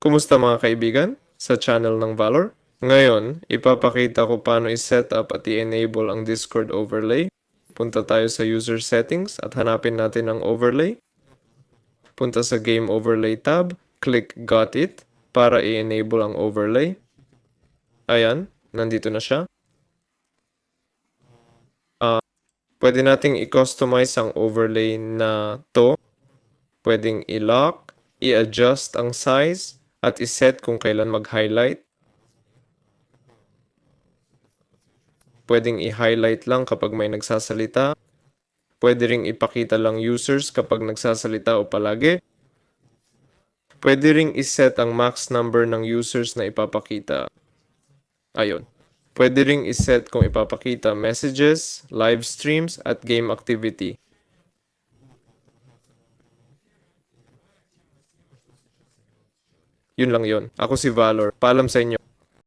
Kumusta mga kaibigan sa channel ng Valor? Ngayon, ipapakita ko paano i-set up at i-enable ang Discord overlay. Punta tayo sa user settings at hanapin natin ang overlay. Punta sa game overlay tab, click got it para i-enable ang overlay. Ayan, nandito na siya. Ah, pwede nating i-customize ang overlay na to. Pwedeng i-lock, i-adjust ang size, at i-set kung kailan mag-highlight. Pwedeng i-highlight lang kapag may nagsasalita. Pwede ring ipakita lang users kapag nagsasalita o palagi. Pwede ring iset ang max number ng users na ipapakita. Ayun. Pwede ring iset kung ipapakita messages, live streams, at game activity. Yun lang yun. Ako si Valor. Paalam sa inyo.